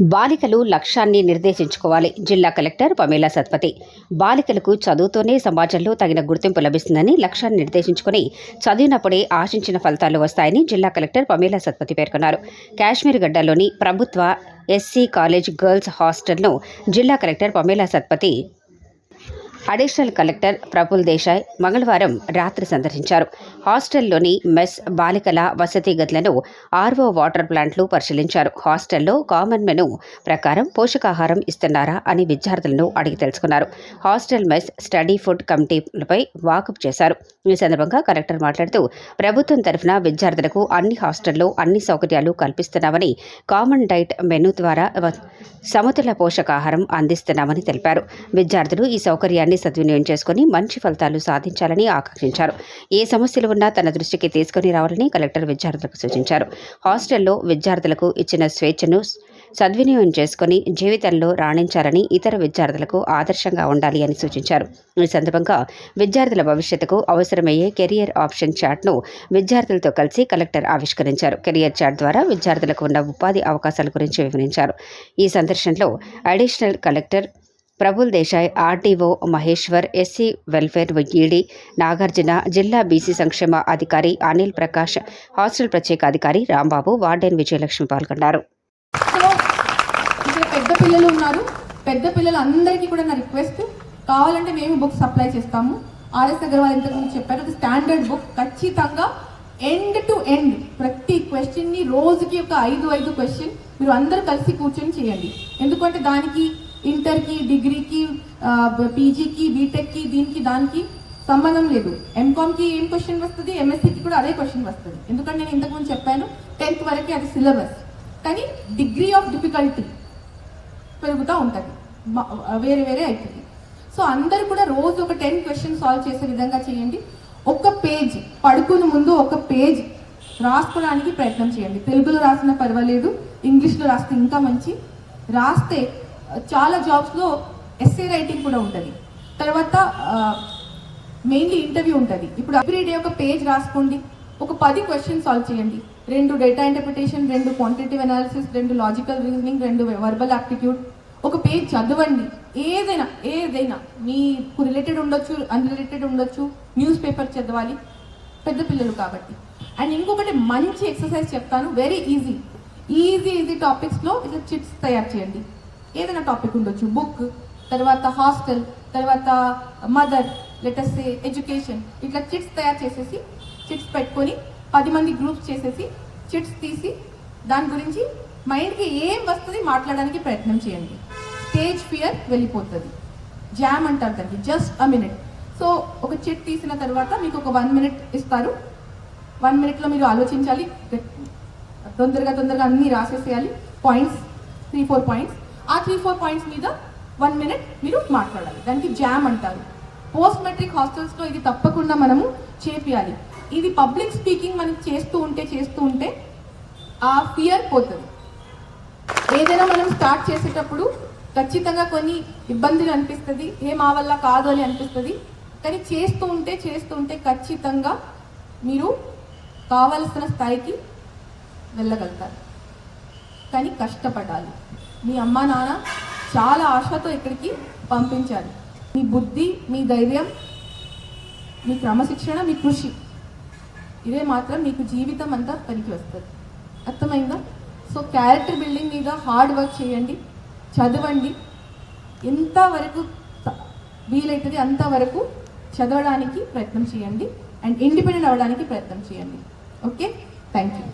బాలికలు లక్ష్యాన్ని నిర్దేశించుకోవాలి. జిల్లా కలెక్టర్ పమేలా సత్పతి. బాలికలకు చదువుతోనే సమాజంలో తగిన గుర్తింపు లభిస్తుందని లక్ష్యాన్ని నిర్దేశించుకుని చదివినప్పుడే ఆశించిన ఫలితాలు వస్తాయని జిల్లా కలెక్టర్ పమేలా సత్పతి పేర్కొన్నారు. కాశ్మీర్ గడ్డలోని ప్రభుత్వ ఎస్సీ కాలేజ్ గర్ల్స్ హాస్టల్ను జిల్లా collector Pamela Satpathy additional collector Praful Desai మంగళవారం రాత్రి సందర్శించారు. హాస్టల్లోని మెస్ బాలికల వసతి గదులను ఆర్వో వాటర్ ప్లాంట్లు పరిశీలించారు. హాస్టల్లో కామన్ మెను ప్రకారం పోషకాహారం ఇస్తున్నారా అని విద్యార్థులను అడిగి తెలుసుకున్నారు. హాస్టల్ మెస్ స్టడీ ఫుడ్ కమిటీలపై వాకప్ చేశారు. ఈ సందర్భంగా కలెక్టర్ మాట్లాడుతూ ప్రభుత్వం తరఫున విద్యార్థులకు అన్ని హాస్టల్లో అన్ని సౌకర్యాలు కల్పిస్తున్నామని కామన్ డైట్ మెను ద్వారా సమతుల పోషకాహారం అందిస్తున్నామని తెలిపారు. విద్యార్థులు ఈ సౌకర్యాన్ని సద్వినియోగం చేసుకుని మంచి ఫలితాలు సాధించాలని ఆకాంక్షించారు. ఏ సమస్యలు ఉన్నా తన దృష్టికి తీసుకుని రావాలని కలెక్టర్ విద్యార్థులకు సూచించారు. హాస్టల్లో విద్యార్థులకు ఇచ్చిన స్వేచ్ఛను సద్వినియోగం చేసుకుని జీవితంలో రాణించాలని ఇతర విద్యార్థులకు ఆదర్శంగా ఉండాలి అని సూచించారు. ఈ సందర్భంగా విద్యార్థుల భవిష్యత్తుకు అవసరమయ్యే కెరియర్ ఆప్షన్ చార్ట్ను విద్యార్థులతో కలిసి కలెక్టర్ ఆవిష్కరించారు. కెరియర్ చార్ట్ ద్వారా విద్యార్థులకు ఉన్న ఉపాధి అవకాశాల గురించి వివరించారు. ఈ సందర్శనలో additional collector Praful Desai RTO Maheshwar SC welfare ED Nagarjuna జిల్లా బీసీ సంక్షేమ అధికారి అనిల్ ప్రకాష్ హాస్టల్ ప్రత్యేక అధికారి రాంబాబు వార్డెన్ విజయలక్ష్మి పాల్గొన్నారు. సో పెద్ద పిల్లలు ఉన్నారు. పెద్ద పిల్లలు అందరికీ కూడా నా రిక్వెస్ట్ కావాలంటే మేము బుక్ సప్లై చేస్తాము. ఆర్ఎస్ అగర్వాల్ ఇంతకుముందు చెప్పారు స్టాండర్డ్ బుక్. ఖచ్చితంగా ఎండ్ టు ఎండ్ ప్రతి క్వశ్చన్ని రోజుకి ఒక ఐదు ఐదు క్వశ్చన్ మీరు అందరూ కలిసి కూర్చొని చేయండి. ఎందుకంటే దానికి ఇంటర్కి డిగ్రీకి పీజీకి బీటెక్కి దీనికి దానికి సంబంధం లేదు. ఎంకామ్కి ఏం క్వశ్చన్ వస్తుంది ఎంఎస్సీకి కూడా అదే క్వశ్చన్ వస్తుంది. ఎందుకంటే నేను ఇంతకుముందు చెప్పాను టెన్త్ వరకే అది సిలబస్ కానీ డిగ్రీ ఆఫ్ డిఫికల్టీ పెరుగుతూ ఉంటుంది. వేరే వేరే అవుతుంది సో అందరు కూడా రోజు ఒక టెన్ క్వశ్చన్ సాల్వ్ చేసే విధంగా చేయండి. ఒక పేజ్ పడుకుని ముందు ఒక పేజ్ రాసుకోవడానికి ప్రయత్నం చేయండి. తెలుగులో రాసిన పర్వాలేదు ఇంగ్లీష్లో రాస్తే ఇంకా మంచి. రాస్తే చాలా జాబ్స్లో ఎస్ఏ రైటింగ్ కూడా ఉంటుంది. తర్వాత మెయిన్లీ ఇంటర్వ్యూ ఉంటుంది. ఇప్పుడు ఎవ్రీ డే ఒక పేజ్ రాసుకోండి. ఒక పది క్వశ్చన్ సాల్వ్ చేయండి. రెండు డేటా ఇంటర్ప్రిటేషన్ రెండు క్వాంటిటేటివ్ అనాలిసిస్ రెండు లాజికల్ రీజనింగ్ రెండు వర్బల్ యాప్టిట్యూడ్ ఒక పేజ్ చదవండి. ఏదైనా ఏదైనా మీకు రిలేటెడ్ ఉండొచ్చు అన్రిలేటెడ్ ఉండొచ్చు న్యూస్ పేపర్ చదవాలి. పెద్ద పిల్లలు కాబట్టి. అండ్ ఇంకొకటి మంచి ఎక్సర్సైజ్ చెప్తాను. వెరీ ఈజీ ఈజీ ఈజీ టాపిక్స్లో ఇట్లా చిట్స్ తయారు చేయండి. ఏదైనా టాపిక్ ఉండొచ్చు. బుక్ తర్వాత హాస్టల్ తర్వాత మదర్ లెటెస్ట్ ఎడ్యుకేషన్ ఇట్లా చిట్స్ తయారు చేసేసి చిట్స్ పెట్టుకొని పది మంది గ్రూప్స్ చేసేసి చిట్స్ తీసి దాని గురించి మైండ్కి ఏం వస్తుంది మాట్లాడడానికి ప్రయత్నం చేయండి. స్టేజ్ ఫియర్ వెళ్ళిపోతుంది. జామ్ అంటారు దానికి. జస్ట్ అ మినిట్ సో ఒక చిట్ తీసిన తర్వాత మీకు ఒక వన్ మినిట్ ఇస్తారు. వన్ మినిట్లో మీరు ఆలోచించాలి. తొందరగా తొందరగా అన్నీ రాసేసేయాలి. పాయింట్స్ త్రీ ఫోర్ పాయింట్స్ ఆ త్రీ ఫోర్ పాయింట్స్ మీద వన్ మినిట్ మీరు మాట్లాడాలి. దానికి జామ్ అంటారు. పోస్ట్ మెట్రిక్ హాస్టల్స్లో ఇది తప్పకుండా మనము చేపియాలి. ఇది పబ్లిక్ స్పీకింగ్ మనం చేస్తూ ఉంటే చేస్తూ ఉంటే ఆ ఫియర్ పోతుంది. ఏదైనా మనం స్టార్ట్ చేసేటప్పుడు ఖచ్చితంగా కొన్ని ఇబ్బందులు అనిపిస్తుంది. ఏ మా వల్ల కాదు అని అనిపిస్తుంది. కానీ చేస్తూ ఉంటే చేస్తూ ఉంటే ఖచ్చితంగా మీరు కావలసిన స్థాయికి వెళ్ళగలుగుతారు. కానీ కష్టపడాలి. మీ అమ్మ నాన్న చాలా ఆశతో ఇక్కడికి పంపించారు. మీ బుద్ధి మీ ధైర్యం మీ క్రమశిక్షణ మీ కృషి ఇదే మాత్రం మీకు జీవితం అంతా పనికి వస్తుంది. అర్థమైందా? సో క్యారెక్టర్ బిల్డింగ్ మీద హార్డ్ వర్క్ చేయండి చదవండి. ఎంతవరకు వీలైతుంది అంతవరకు చదవడానికి ప్రయత్నం చేయండి. అండ్ ఇండిపెండెంట్ అవ్వడానికి ప్రయత్నం చేయండి. Okay thank you